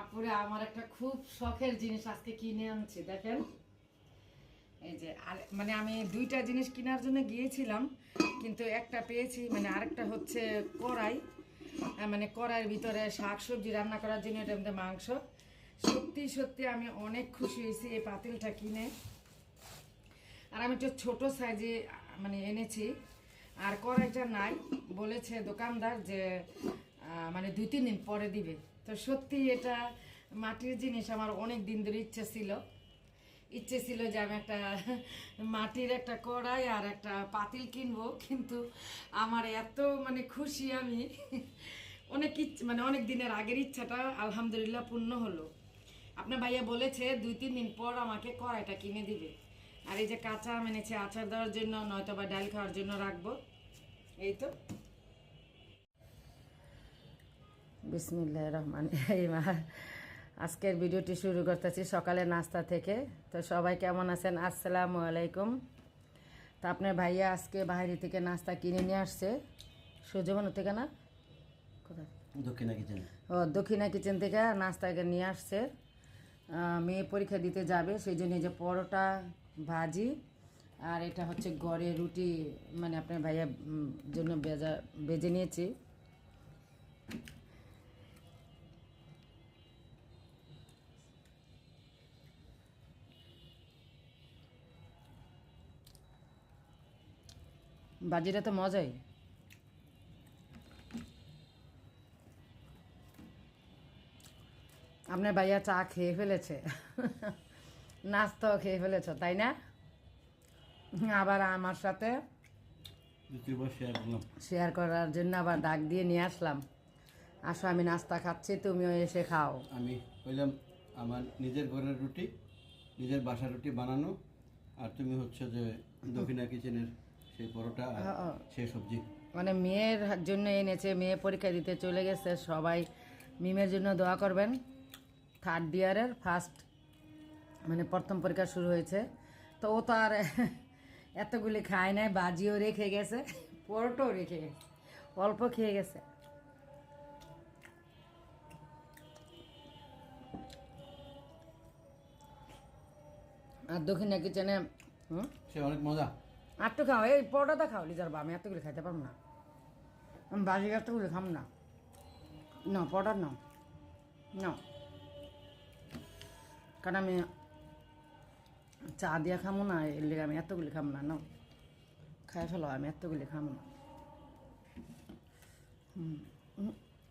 আপুরে, আমার একটা খুব শখের জিনিস আজকে কিনে আনছি, দেখেন। এই যে, আর মানে আমি দুইটা জিনিস কেনার জন্য গিয়েছিলাম, কিন্তু একটা পেয়েছি মানে আরেকটা হচ্ছে কড়াই। মানে কড়াইয়ের ভিতরে শাক সবজি রান্না করার জন্য, এটার মধ্যে মাংস। সত্যি সত্যি আমি অনেক খুশি হয়েছি এই পাতিলটা কিনে। আর আমি একটু ছোট সাইজে মানে এনেছি। আর কড়াইটা নাই, বলেছে দোকানদার যে মানে দুই, তিন দিন পরে দিবে। তো সত্যি এটা মাটির জিনিস আমার অনেক দিন ধরে ইচ্ছে ছিল। ইচ্ছে ছিল যে আমি একটা মাটির একটা কড়াই আর একটা পাতিল কিনবো, কিন্তু আমার এত মানে খুশি আমি। অনেক মানে অনেক দিনের আগের ইচ্ছাটা আলহামদুলিল্লাহ পূর্ণ হলো। আপনার ভাইয়া বলেছে দুই, তিন দিন পর আমাকে কড়াইটা কিনে দিবে। আর এই যে কাঁচা আম এনেছে আচার দেওয়ার জন্য নয়তো বা ডাল খাওয়ার জন্য রাখব। এই তো। বিসমিল্লাহ রহমান আজকের ভিডিওটি শুরু করতেছি সকালে নাস্তা থেকে। তো সবাই কেমন আছেন? আসসালামু আলাইকুম। তো আপনার ভাইয়া আজকে বাইরে থেকে নাস্তা কিনে নিয়ে আসছে। সূর্যবন থেকে না? কোথায়? দক্ষিণা কিচেন। ও দক্ষিণা কিচেন থেকে নাস্তাকে নিয়ে আসছে। মেয়ে পরীক্ষা দিতে যাবে সেই জন্য যে পরোটা ভাজি আর এটা হচ্ছে গড়ে রুটি মানে আপনার ভাইয়া জন্য বেজা বেজে নিয়েছি। বাজিটা তো মজাই। আপনার ভাইয়া চা খেয়ে ফেলেছে। নাস্তাও খেয়ে ফেলেছ তাই না? আবার আমার সাথে শেয়ার করার জন্য আবার ডাক দিয়ে নিয়ে আসলাম। আসো আমি নাস্তা খাচ্ছি তুমিও এসে খাও। আমি বললাম আমার নিজের ঘরের রুটি নিজের বাসার রুটি বানানো আর তুমি হচ্ছে যে দক্ষিণা কিচেনের সেই পরোটা ও, ও। সেই সবজি। মানে মেয়ের জন্য এনেছে মেয়ে পরীক্ষা দিতে চলে গেছে সবাই মিমের জন্য দোয়া করবেন। থার্ড ইয়ারের ফার্স্ট মানে প্রথম পরীক্ষা শুরু হয়েছে। তো ও তো আর এতগুলি খায় নাই বাজিও রেখে গেছে পরোটাও রেখে গেছে অল্প খেয়ে গেছে। আর দক্ষিণা কিচেনে হুম? সে অনেক মজা। তো খাও এই পরোটাটা খাও লিজার বা আমি এতগুলো খাইতে পারব না। আমি বাসি এতগুলো খাম না। না পরোটা না। না। কারণ আমি চা দিয়ে খামো না এর লেগে আমি এতগুলি খাম না না। খাই ফেলো আমি এতগুলি খামো না। হুম,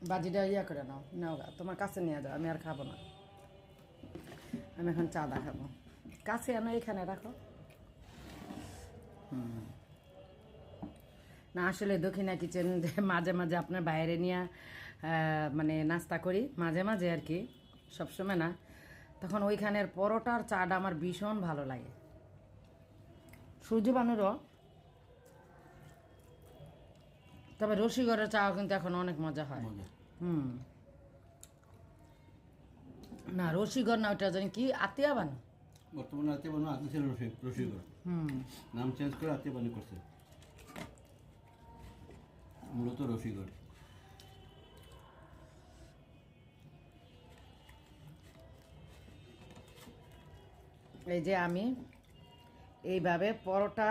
বাজিটা ইয়া করে নাও নাও তোমার কাছে নিয়ে যাও আমি আর খাব না। আমি এখন চা দা খাব। কাছে আনো এখানে রাখো। না আসলে দক্ষিণা কিচেন মাঝে মাঝে আপনার বাইরে নিয়ে মানে নাস্তা করি মাঝে মাঝে আর কি সবসময় না। তখন ওইখানের পরোটার চাটা আমার ভীষণ ভালো লাগে। সূর্য বানুরও তবে রসিগড়ের চাও কিন্তু এখন অনেক মজা হয়। হুম। না রসিগড় না ওটা জানি কি আতিয়া বানো? বর্তমানে রাতে বানো আগে ছিল নাম চেঞ্জ করে আতে বানি করছে। মূলত রসিগর এই যে আমি এইভাবে পরোটা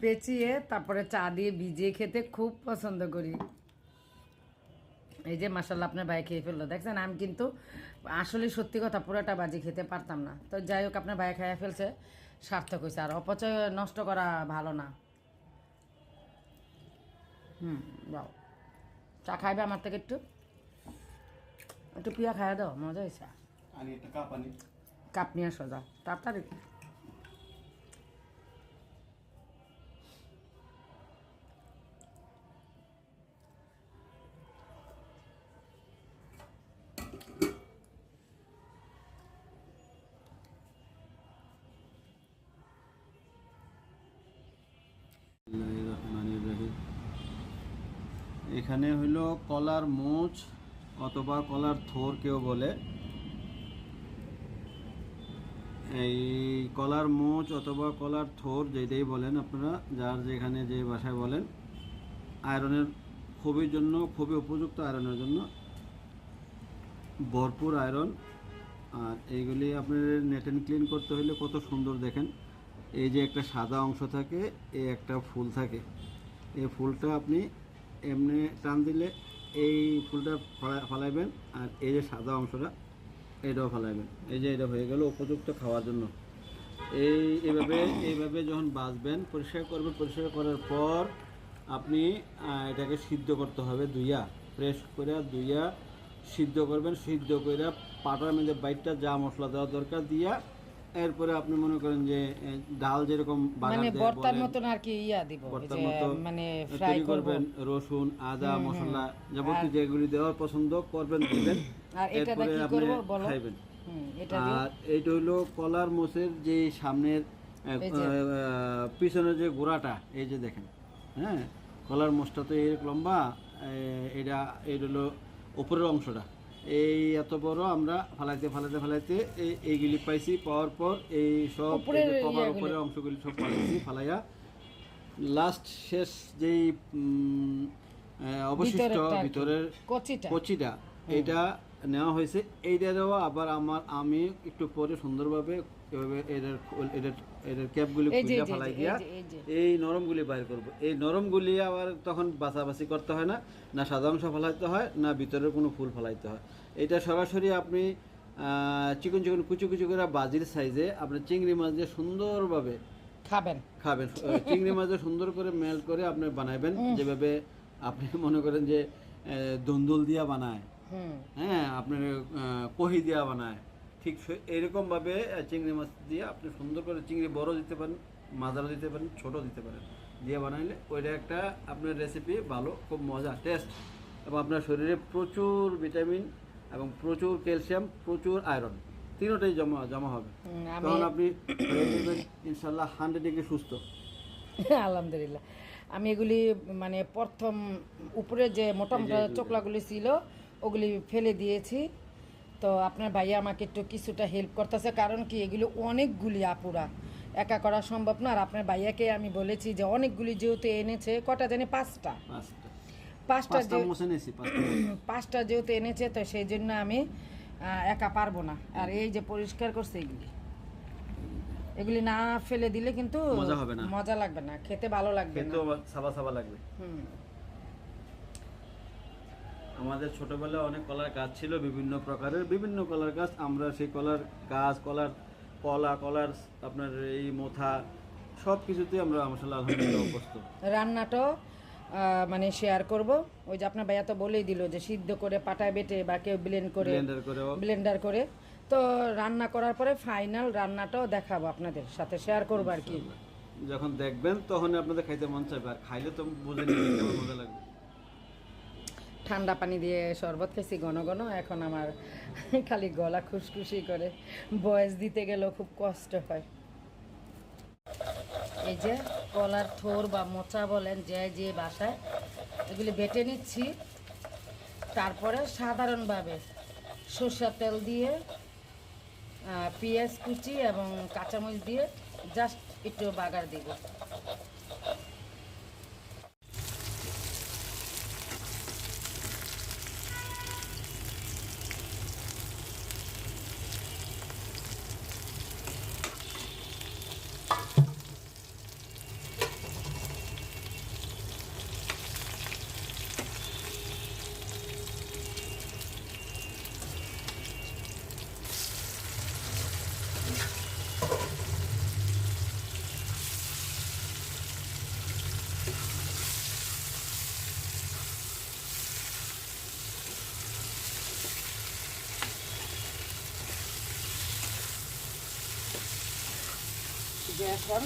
পেঁচিয়ে তারপরে চা দিয়ে ভিজিয়ে খেতে খুব পছন্দ করি। এই যে মাসাল্লাহ আপনার ভাই খেয়ে ফেলল। দেখছেন আমি কিন্তু আসলে সত্যি কথা পুরোটা বাজি খেতে পারতাম না। তো যাই হোক আপনার ভাই খাইয়া ফেলছে সার্থক হয়েছে আর অপচয় নষ্ট করা ভালো না। হুম যাও। চা খাইবে আমার থেকে একটু? একটু পিয়া খাইয়া দাও মজা হয়েছে কাপ নিয়ে আসো যাও। তাড়াতাড়ি। এখানে হইল কলার মোচ অথবা কলার থোর কেউ বলে। এই কলার মোচ অথবা কলার থোর যেটাই বলেন আপনারা, যার যেখানে যে ভাষায় বলেন, আয়রনের খুবই জন্য, খুবই উপযুক্ত আয়রনের জন্য ভরপুর আয়রন। আর এইগুলি আপনার নেট অ্যান্ড ক্লিন করতে হলে কত সুন্দর দেখেন, এই যে একটা সাদা অংশ থাকে, এই একটা ফুল থাকে। এই ফুলটা আপনি এমনি টান দিলে এই ফুলটা ফলা- ফলাইবেন আর এই যে সাদা অংশটা, এটাও ফলাইবেন। এই যে এটা হয়ে গেল উপযুক্ত খাওয়ার জন্য। এই এইভাবে এইভাবে যখন বাঁচবেন, পরিষ্কার করবেন, পরিষ্কার করার পর আপনি এটাকে সিদ্ধ করতে হবে দুইয়া প্রেস করে দুইয়া সিদ্ধ করবেন, সিদ্ধ করে পাটার মধ্যে বাইটটা যা মশলা দেওয়া দরকার দিয়া এরপরে আপনি মনে করেন যে ডাল যেরকম মানে দেয় বর্তার মতন আর কি ইয়া দিব ভর্তার মানে ফ্রাই করব। করবেন রসুন আদা মশলা যাবতীয় যেগুলি দেওয়ার পছন্দ করবেন দিবেন। আর এটা কি করব বলো? এটা দিয়ে। আর এইটা হলো কলার মোষের যে সামনের পিছনের যে গোড়াটা এই যে দেখেন হ্যাঁ? কলার মোষটা তো এই লম্বা এটা এটা হলো উপরের অংশটা। এই এত বড় আমরা ফালাইতে ফালাইতে ফালাইতে এই এইগুলি পাইছি পাওয়ার পর এই সব কভার উপরে অংশগুলি সব পাইছি ফালাইয়া লাস্ট শেষ যেই অবশিষ্ট। ভিতরের কচিটা। কচিটা এটা নেওয়া হয়েছে। এইটারও আবার আমার আমি একটু পরে সুন্দরভাবে এভাবে এটার এটার এটার ক্যাপগুলি এই খুলে ফেলাই দিয়া এই নরমগুলি বাইর করব। এই নরমগুলি আবার তখন বাছাবাছি করতে হয় না না সাদা অংশ ফেলাইতে হয় না ভিতরের কোনো ফুল ফেলাইতে হয়। এটা সরাসরি আপনি চিকন চিকন কুচু কুচু করে বাজির সাইজে আপনি চিংড়ি মাছ দিয়ে সুন্দরভাবে খাবেন। খাবেন। চিংড়ি মাছে সুন্দর করে মেল্ট করে আপনি বানাইবেন। যেভাবে আপনি মনে করেন যে দন্দুল দিয়া বানায়। হ্যাঁ আপনার কহি দিয়া বানায়। ঠিক এরকমভাবে চিংড়ি মাছ দিয়ে আপনি সুন্দর করে চিংড়ি বড় দিতে পারেন মাঝারও দিতে পারেন ছোট দিতে পারেন। দিয়ে বানাইলে ওইটা একটা আপনার রেসিপি ভালো খুব মজা টেস্ট এবং আপনার শরীরে প্রচুর ভিটামিন এবং প্রচুর ক্যালসিয়াম প্রচুর আয়রন তিনোটাই জমা জমা হবে। তখন আপনি ইনশাল্লাহ হান্ড্রেড ডিগ্রি সুস্থ। আলহামদুলিল্লাহ। আমি এগুলি মানে প্রথম উপরে যে মোটা মোটা চোকলাগুলি ছিল ওগুলি ফেলে দিয়েছি। তো আপনার ভাইয়া আমাকে একটু কিছুটা হেল্প করতেছে। কারণ কি এগুলি অনেকগুলি আপুরা। একা করা সম্ভব না। আর আপনার ভাইয়াকে আমি বলেছি যে অনেকগুলি যেহেতু এনেছে কটা জানি? পাঁচটা। পাঁচটা। পাঁচটা যেহেতু এনেছে তো সেই জন্য আমি একা পারব না। আর এই যে পরিষ্কার করছে এগুলি। এগুলি না ফেলে দিলে কিন্তু মজা হবে না। মজা লাগবে না। খেতে ভালো লাগবে না। সাবা সাবা লাগবে। হুম। আমাদের ছোটোবেলায় অনেক কলার গাছ ছিল বিভিন্ন প্রকারের বিভিন্ন কলার গাছ। আমরা সেই কলার গাছ কলার কলা কলার আপনার এই মোথা সব কিছুতেই আমরা মশলা আলহামদুলিল্লাহ অভ্যস্ত। রান্নাটাও মানে শেয়ার করব। ওই যে আপনার ভাইয়া তো বলেই দিল যে সিদ্ধ করে পাটায় বেটে বা কেউ ব্লেন্ড করে ব্লেন্ডার করে তো রান্না করার পরে ফাইনাল রান্নাটাও দেখাবো আপনাদের সাথে শেয়ার করব আর কি। যখন দেখবেন তখন আপনাদের খাইতে মন চাইবে। আর খাইলে তো বুঝে মজা লাগবে। ঠান্ডা পানি দিয়ে শরবত খেয়েছি ঘন ঘন, এখন আমার খালি গলা খুশখুশি করে। বয়স দিতে গেলেও খুব কষ্ট হয়। এই যে কলার থোর বা মোচা বলেন, যে যে বাসায়, এগুলি বেটে নিচ্ছি। তারপরে সাধারণভাবে সর্ষের তেল দিয়ে পেঁয়াজ কুচি এবং কাঁচামরিচ দিয়ে জাস্ট একটু বাগার দিব। যে এখন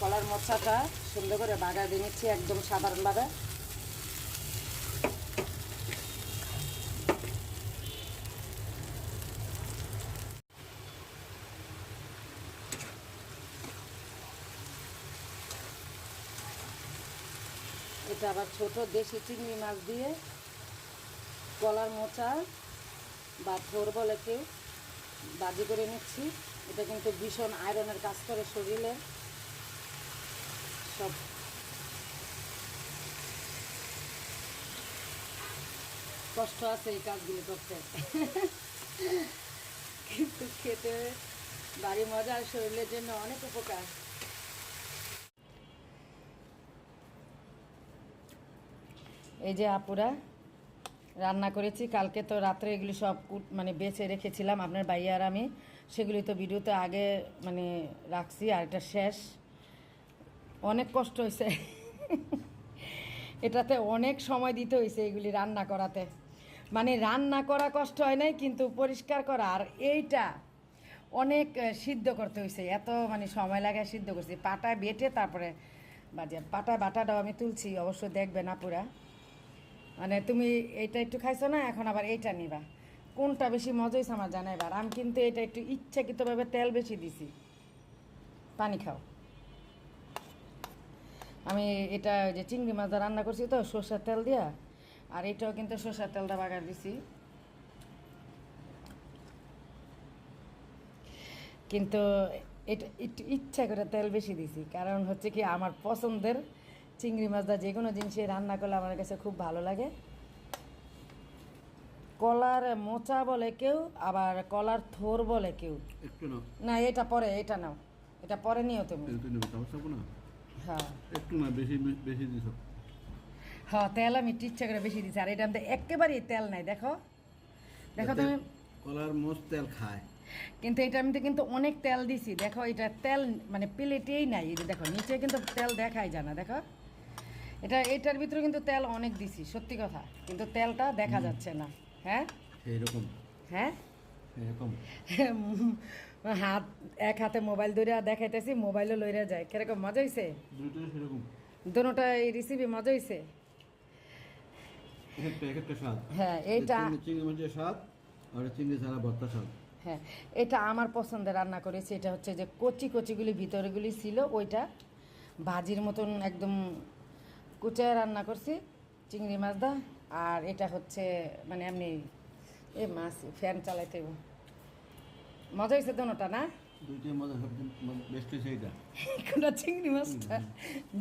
কলার মোচাটা সুন্দর করে বাগা দিয়ে নিচ্ছি একদম সাধারণভাবে। এটা আবার ছোট দেশি চিংড়ি মাছ দিয়ে কলার মোচা বা থোর বলে কেউ বাজি করে নিচ্ছি। এটা কিন্তু ভীষণ আয়রনের কাজ করে শরীরে। সব। কষ্ট আছে এই কাজগুলো করতে। কিন্তু খেতে বাড়ি মজা আর শরীরের জন্য অনেক উপকার। এই যে আপুরা রান্না করেছি। কালকে তো রাত্রে এগুলি সব মানে বেছে রেখেছিলাম আপনার ভাই আর আমি। সেগুলি তো ভিডিওতে আগে মানে রাখছি আর এটা শেষ। অনেক কষ্ট হয়েছে এটাতে অনেক সময় দিতে হয়েছে এগুলি রান্না করাতে। মানে রান্না করা কষ্ট হয় নাই, কিন্তু পরিষ্কার করা। আর এইটা অনেক সিদ্ধ করতে হয়েছে এত মানে সময় লাগে সিদ্ধ করছি। পাটায় বেটে তারপরে বাজে পাটা বাটাটাও আমি তুলছি। অবশ্য দেখবে না পুরা মানে তুমি এটা একটু খাইছো না, এখন আবার এইটা নিবা। কোনটা বেশি মজা হয়েছে আমার জানাই এবার। আমি কিন্তু এটা একটু ইচ্ছাকৃতভাবে তেল বেশি দিছি। পানি খাও। আমি এটা যে চিংড়ি মাছ দিয়ে রান্না করছি তো, সর্ষের তেল দিয়া, আর এটাও কিন্তু সর্ষের তেলটা বাগার দিছি। কিন্তু এটা একটু ইচ্ছা করে তেল বেশি দিছি। কারণ হচ্ছে কি, আমার পছন্দের চিংড়ি মাছ দা যে কোনো জিনিসে রান্না করলে আমার কাছে খুব ভালো লাগে। কলার মোচা বলে কেউ আবার কলার থোর বলে কেউ। না এটা পরে এটা নাও। এটা পরে নিও তুমি। হ্যাঁ। একটু না বেশি বেশি দিছ। হ্যাঁ তেল আমি ইচ্ছা করে বেশি দিচ্ছি আর এটা আমাদের একেবারেই তেল নাই দেখো। দেখো তুমি। কলার মোষ তেল খায়। কিন্তু এটার মধ্যে কিন্তু অনেক তেল দিছি দেখো এটা তেল মানে প্লেটেই নাই যে দেখো নিচে কিন্তু তেল দেখাই যায় না দেখো। এটা এটার ভিতরে কিন্তু তেল অনেক দিছি সত্যি কথা। কিন্তু তেলটা দেখা যাচ্ছে না হ্যাঁ? এইরকম। হ্যাঁ? এরকম হাত এক হাতে মোবাইল ধরে দেখাইতেছি মোবাইলও লইরা যায়। কীরকম মজা সেরকম। দুটোটা এই রেসিপি মজা একটা হ্যাঁ এইটা চিংড়ি- স্বাদ আর চিংড়ি ছাড়া ভর্তা স্বাদ। হ্যাঁ এটা আমার পছন্দের রান্না করেছি। এটা হচ্ছে যে কচি কচিগুলি ভিতরেগুলি ছিল ওইটা ভাজির মতন একদম কুচায় রান্না করছি চিংড়ি মাছ দা আর এটা হচ্ছে মানে এমনি এ মাছ ফ্যান চালাইতে মজা হয়েছে দোনোটা না? চিংড়ি মাছটা?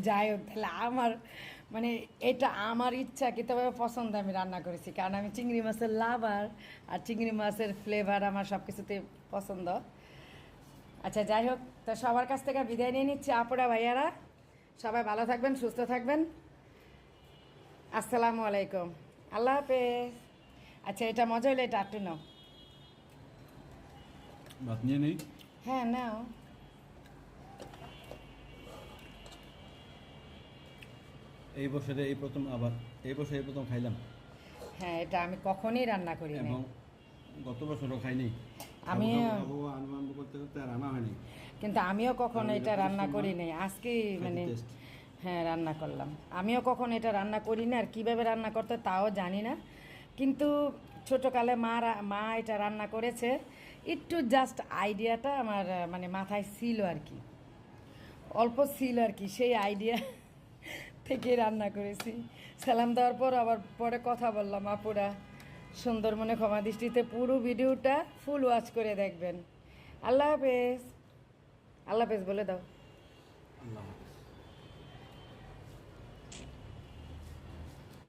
যাই হোক তাহলে আমার মানে এটা আমার ইচ্ছা কি পছন্দ আমি রান্না করেছি কারণ আমি চিংড়ি মাছের লাভার আর চিংড়ি মাছের ফ্লেভার আমার সব কিছুতে পছন্দ। আচ্ছা যাই হোক তো সবার কাছ থেকে বিদায় নিয়ে নিচ্ছি আপুরা ভাইয়ারা। সবাই ভালো থাকবেন সুস্থ থাকবেন। আসসালামু আলাইকুম। আল্লাহ হাফেজ। আচ্ছা এটা মজা হলে এটা একটু নাও। ভাত নিয়ে নেই? হ্যাঁ নাও। এই বছরে এই প্রথম আবার এই বছর এই প্রথম খাইলাম। হ্যাঁ এটা আমি কখনই রান্না করি না এবং গত বছরও খাইনি। আমি করতে করতে আর আনা হয়নি। কিন্তু আমিও কখনো এটা রান্না করি নাই। আজকে মানে। হ্যাঁ রান্না করলাম। আমিও কখন এটা রান্না করি না আর কীভাবে রান্না করতে তাও জানি না। কিন্তু ছোটোকালে মা মা এটা রান্না করেছে। একটু জাস্ট আইডিয়াটা আমার মানে মাথায় ছিল আর কি। অল্প ছিল আর কি, সেই আইডিয়া থেকে রান্না করেছি। সালাম দেওয়ার পর আবার পরে কথা বললাম, আপুরা সুন্দর মনে ক্ষমা দৃষ্টিতে পুরো ভিডিওটা ফুল ওয়াচ করে দেখবেন। আল্লাহ হাফেজ। আল্লাহ হাফেজ বলে দাও।